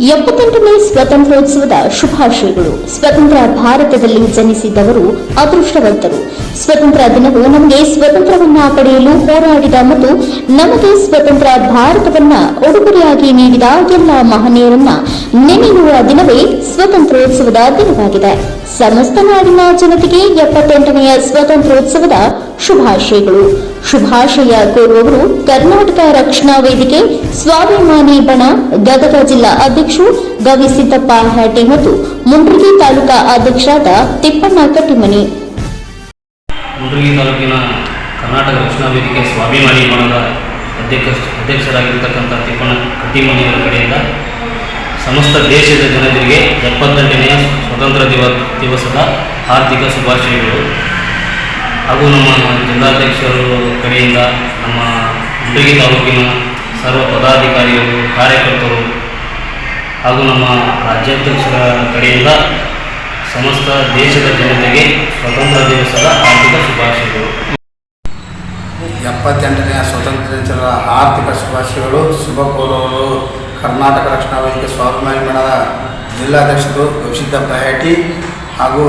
ಎಪ್ಪತ್ತೆಂಟನೇ ಸ್ವಾತಂತ್ರ್ಯೋತ್ಸವದ ಶುಭಾಶಯಗಳು. ಸ್ವತಂತ್ರ ಭಾರತದಲ್ಲಿ ಜನಿಸಿದವರು ಅದೃಷ್ಟವಂತರು. ಸ್ವತಂತ್ರ ದಿನವು ನಮಗೆ ಸ್ವತಂತ್ರವನ್ನ ಪಡೆಯಲು ಹೋರಾಡಿದ ಮತ್ತು ನಮಗೆ ಸ್ವತಂತ್ರ ಭಾರತವನ್ನ ಉಡುಗೊರೆಯಾಗಿ ನೀಡಿದ ಎಲ್ಲ ಮಹನೀಯರನ್ನ ನೆನೆಯುವ ದಿನವೇ ಸ್ವತಂತ್ರೋತ್ಸವದ ದಿನವಾಗಿದೆ. ಸಮಸ್ತ ನಾಡಿನ ಜನತೆಗೆ ಎಪ್ಪತ್ತೆಂಟನೆಯ ಸ್ವಾತಂತ್ರ್ಯೋತ್ಸವದ ಶುಭಾಶಯಗಳು. ಶುಭಾಶಯ ಕೋರುವವರು ಕರ್ನಾಟಕ ರಕ್ಷಣಾ ವೇದಿಕೆ, ಸ್ವಾಭಿಮಾನಿ ಬಣ, ಗದಗ ಜಿಲ್ಲಾ ಅಧ್ಯಕ್ಷರು ಗವಿ ಸಿದ್ದಪ್ಪ ಹ್ಯಾಟೆ ಮತ್ತು ಮುಂಡ್ರಿಗಿ ತಾಲೂಕಾ ಅಧ್ಯಕ್ಷರಾದ ತಿಪ್ಪಣ್ಣ ಕಟ್ಟಿಮನಿ. ಮುಂಡ್ರಿಗಿ ತಾಲೂಕಿನ ಕರ್ನಾಟಕ ರಕ್ಷಣಾ ವೇದಿಕೆ ಸ್ವಾಭಿಮಾನಿ ಬಣದ ಅಧ್ಯಕ್ಷ ಅಧ್ಯಕ್ಷರಾಗಿರ್ತಕ್ಕಂಥ ತಿಪ್ಪಣ್ಣ ಕಟ್ಟಿಮನಿಯವರ ಕಡೆಯಿಂದ ಸಮಸ್ತ ದೇಶದ ಜನರಿಗೆ ಎಪ್ಪತ್ತೆಂಟನೆಯ ಸ್ವತಂತ್ರ ದಿವ ದಿವಸದ ಆರ್ಥಿಕ ಶುಭಾಶಯಗಳು. ಹಾಗೂ ನಮ್ಮ ಜಿಲ್ಲಾಧ್ಯಕ್ಷರು ಕಡೆಯಿಂದ ನಮ್ಮ ಮುಂಡ್ರಿಗಿ ತಾಲೂಕಿನ ಸರ್ವ ಪದಾಧಿಕಾರಿಗಳು, ಕಾರ್ಯಕರ್ತರು ಹಾಗೂ ನಮ್ಮ ರಾಜ್ಯಾಧ್ಯಕ್ಷರ ಕಡೆಯಿಂದ ಸಮಸ್ತ ದೇಶದ ಜನತೆಗೆ ಸ್ವತಂತ್ರ ದಿವಸದ ಆರ್ಥಿಕ ಶುಭಾಶಯಗಳು. ಎಪ್ಪತ್ತೆಂಟನೆಯ ಸ್ವಾತಂತ್ರ್ಯ ದಿನದ ಆರ್ಥಿಕ ಶುಭಾಶಯಗಳು. ಶುಭ ಕೋರವರು ಕರ್ನಾಟಕ ರಕ್ಷಣಾ ವೇದಿಕೆ ಸ್ವಾಭಿಮಾನಿ ಮೇಳದ ಜಿಲ್ಲಾಧ್ಯಕ್ಷರು ಗವಿಸಿದ್ದಪ್ಪ ಹೆಟ್ಟಿ ಹಾಗೂ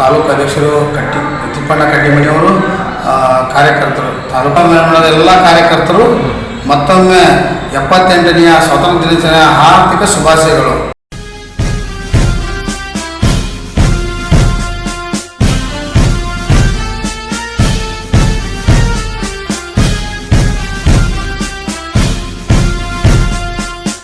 ತಾಲೂಕು ಅಧ್ಯಕ್ಷರು ಕಟ್ಟಿ, ತಿಪ್ಪಣ್ಣ ಕಟ್ಟಿಮಣಿಯವರು ಕಾರ್ಯಕರ್ತರು. ತಾಲೂಕಾ ಮೇಲ್ಮಣದ ಎಲ್ಲ ಕಾರ್ಯಕರ್ತರು ಮತ್ತೊಮ್ಮೆ ಎಪ್ಪತ್ತೆಂಟನೆಯ ಸ್ವಾತಂತ್ರ್ಯ ದಿನಾಚರಣೆಯ ಆರ್ಥಿಕ ಶುಭಾಶಯಗಳು.